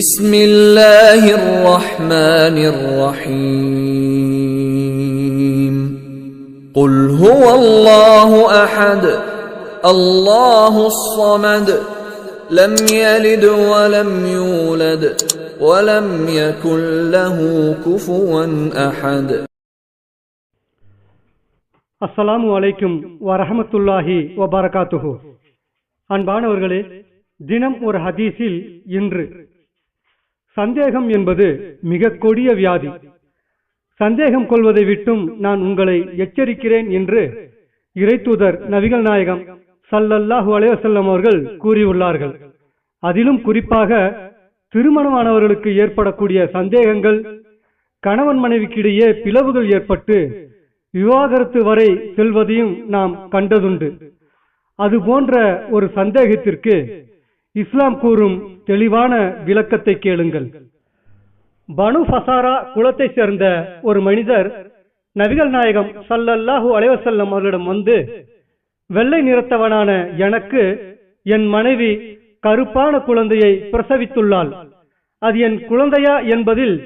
بسم الله الرحمن الرحيم قل هو الله احد الله الصمد لم يلد ولم يولد ولم يكن له كفوا احد அஸ்ஸலாமு அலைக்கும் வரஹமத்துல்லாஹி வபரகாத்துஹு அன்பானவர்களே தினம் ஒரு ஹதீஸில் இன்று சந்தேகம் என்பது மிக கொடிய வியாதி. சந்தேகம் கொள்வதை விட்டும் நான் உங்களை எச்சரிக்கிறேன் என்று இறைத்தூதர் நபிகள் நாயகம் சல்லல்லாஹு அலைவசல்லம் அவர்கள் கூறியுள்ளார்கள். அதிலும் குறிப்பாக திருமணமானவர்களுக்கு ஏற்படக்கூடிய சந்தேகங்கள் கணவன் மனைவிக்கிடையே பிளவுகள் ஏற்பட்டு விவாகரத்து வரை செல்வதையும் நாம் கண்டதுண்டு. அது போன்ற ஒரு சந்தேகத்திற்கு இஸ்லாம் கூறும் தெளிவான விளக்கத்தை கேளுங்கள். பனு ஃபசாரா குலத்தை சேர்ந்த ஒரு மனிதர் நபிகள் நாயகம் சல்லல்லாஹு அலைவசல்லம் அவர்களிடம் வந்து வெள்ளை நிறத்தவனான எனக்கு என் மனைவி கருப்பான குழந்தையை பிரசவித்துள்ளாள். அது என் குழந்தையா என்பதில்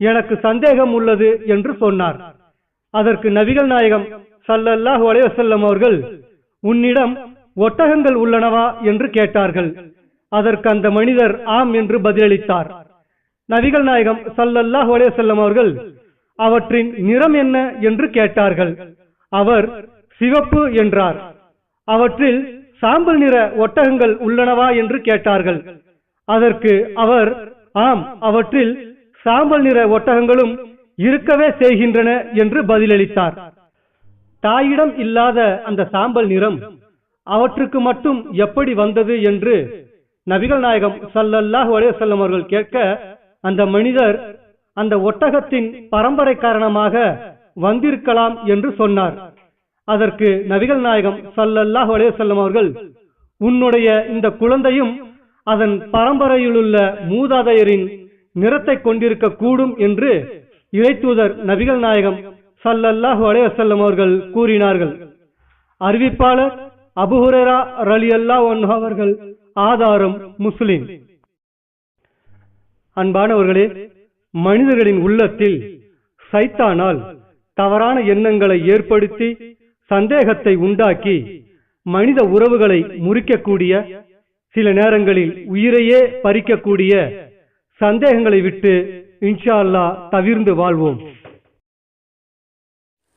எனக்கு சந்தேகம் உள்ளது என்று சொன்னார். அதற்கு நபிகள் நாயகம் சல்லல்லாஹு அலைவசல்லம் அவர்கள் உன்னிடம் ஒட்டகங்கள் உள்ளனவா? என்று கேட்டார்கள். அதற்கு அந்த மனிதர் ஆம் என்று பதிலளித்தார். நபிகள் நாயகம் சல்லல்லாஹு அலைவசல்லம் அவர்கள் அவற்றின் நிறம் என்ன என்று கேட்டார்கள். அவர் சிவப்பு என்றார். அவற்றில் சாம்பல் நிற ஒட்டகங்கள் உள்ளனவா என்று கேட்டார்கள். அதற்கு அவர் ஆம் அவற்றில் சாம்பல் நிற ஒட்டகங்களும் இருக்கவே செய்கின்றன என்று பதிலளித்தார். தாயிடம் இல்லாத அந்த சாம்பல் நிறம் அவற்றுக்கு மட்டும் எப்படி வந்தது என்று நபிகள் நாயகம் சல்லல்லாஹு அலைவசல்லம் அவர்கள் கேட்க அந்த மனிதர் அந்த ஒட்டகத்தின் பரம்பரை காரணமாக வந்திருக்கலாம் என்று சொன்னார். அதற்கு நபிகள் நாயகம் சல்லல்லாஹு அலைவசல்லம் அவர்கள் உன்னுடைய இந்த குழந்தையும் அதன் பரம்பரையிலுள்ள மூதாதையரின் நிறத்தை கொண்டிருக்க கூடும் என்று இறைத்தூதர் நபிகள் நாயகம் சல்லல்லாஹு அலைவசல்லம் அவர்கள் கூறினார்கள். அறிவிப்பாளர் அபுஹுரா ரலி அல்லா அவர்கள் ஆதாரம் முஸ்லிம். அன்பானவர்களே மனிதர்களின் உள்ளத்தில் சைத்தானால் தவறான எண்ணங்களை ஏற்படுத்தி சந்தேகத்தை உண்டாக்கி மனித உறவுகளை முறிக்கக்கூடிய சில நேரங்களில் உயிரையே பறிக்கக்கூடிய சந்தேகங்களை விட்டு இன்ஷா அல்லாஹ் தவிர்ந்து வாழ்வோம்.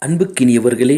அன்புக்கினியவர்களே